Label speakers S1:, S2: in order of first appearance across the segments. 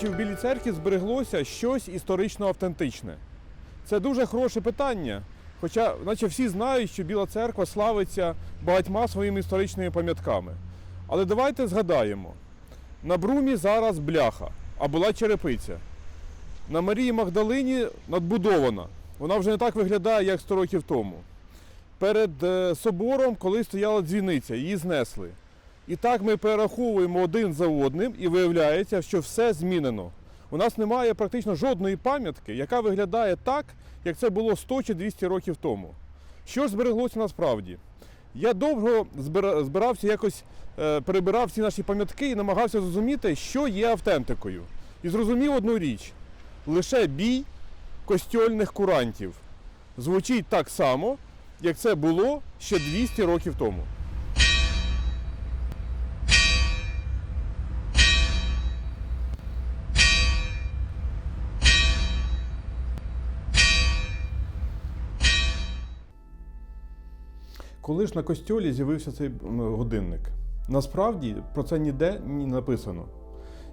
S1: чи в Білій церкві збереглося щось історично автентичне? Це дуже хороше питання. Хоча, наче всі знають, що Біла церква славиться багатьма своїми історичними пам'ятками. Але давайте згадаємо: на Брумі зараз бляха, а була черепиця. На Марії Магдалині надбудована. Вона вже не так виглядає, як 100 років тому. Перед е, собором, коли стояла дзвіниця, її знесли. І так ми перераховуємо один за одним, і виявляється, що все змінено. У нас немає практично жодної пам'ятки, яка виглядає так, як це було 100 чи 200 років тому. Що ж збереглося насправді? Я довго збирався якось е, перебирав всі наші пам'ятки і намагався зрозуміти, що є автентикою. І зрозумів одну річ: лише бій костьольних курантів звучить так само, як це було ще 200 років тому. Коли ж на костьолі з'явився цей годинник? Насправді про це ніде не написано.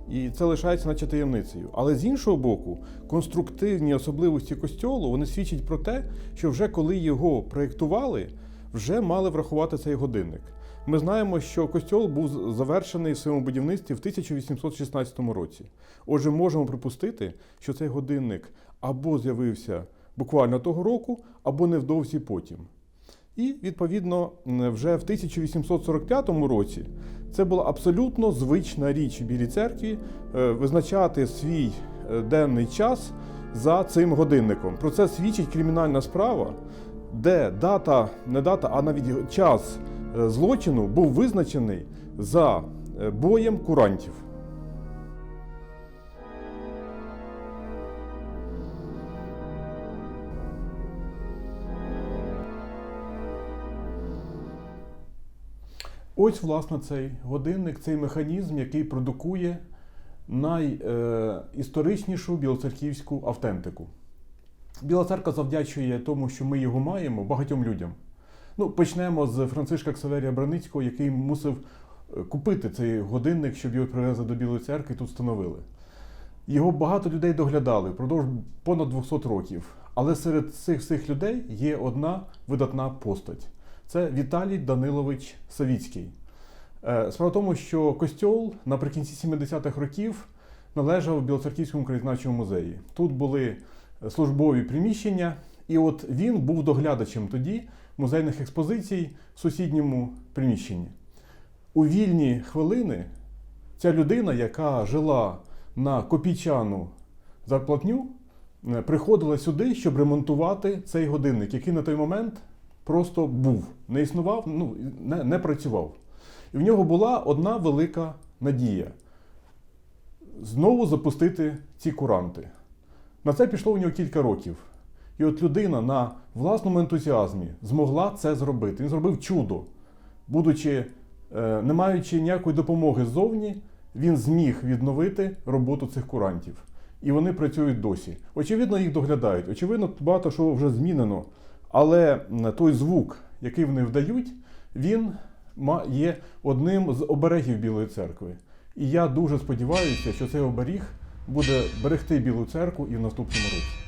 S1: І це лишається наче таємницею. Але з іншого боку, конструктивні особливості костьолу вони свідчать про те, що вже коли його проєктували, вже мали врахувати цей годинник. Ми знаємо, що костьол був завершений в своєму будівництві в 1816 році. Отже, можемо припустити, що цей годинник або з'явився буквально того року, або невдовзі потім. І відповідно вже в 1845 році це була абсолютно звична річ Білій церкві е, визначати свій е, денний час за цим годинником. Про це свідчить кримінальна справа, де дата, не дата, а навіть час е, злочину був визначений за боєм курантів. Ось, власне, цей годинник, цей механізм, який продукує найісторичнішу білоцерківську автентику. Біла церква завдячує тому, що ми його маємо багатьом людям. Ну, почнемо з Францишка Ксаверія Браницького, який мусив е, купити цей годинник, щоб його привезли до Білої церкви і тут встановили. Його багато людей доглядали впродовж понад 200 років. Але серед цих всіх людей є одна видатна постать. Це Віталій Данилович Савіцький. Е, Справа в тому, що костьол наприкінці 70-х років належав Білоцерківському краєзнавчому музеї. Тут були службові приміщення, і от він був доглядачем тоді музейних експозицій в сусідньому приміщенні. У вільні хвилини ця людина, яка жила на копійчану зарплатню, е, приходила сюди, щоб ремонтувати цей годинник, який на той момент просто був, не існував, ну, не, не працював. І в нього була одна велика надія знову запустити ці куранти. На це пішло у нього кілька років. І от людина на власному ентузіазмі змогла це зробити. Він зробив чудо. Будучи, е, не маючи ніякої допомоги ззовні, він зміг відновити роботу цих курантів. І вони працюють досі. Очевидно, їх доглядають. Очевидно, багато що вже змінено. Але той звук, який вони вдають, він є одним з оберегів Білої церкви. І я дуже сподіваюся, що цей оберіг буде берегти Білу церкву і в наступному році.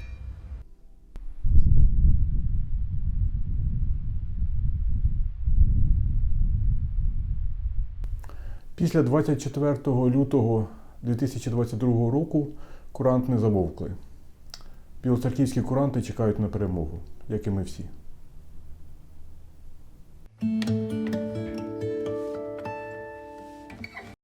S1: Після 24 лютого 2022 року куранти не замовкли. Білоцерківські куранти чекають на перемогу, як і ми всі.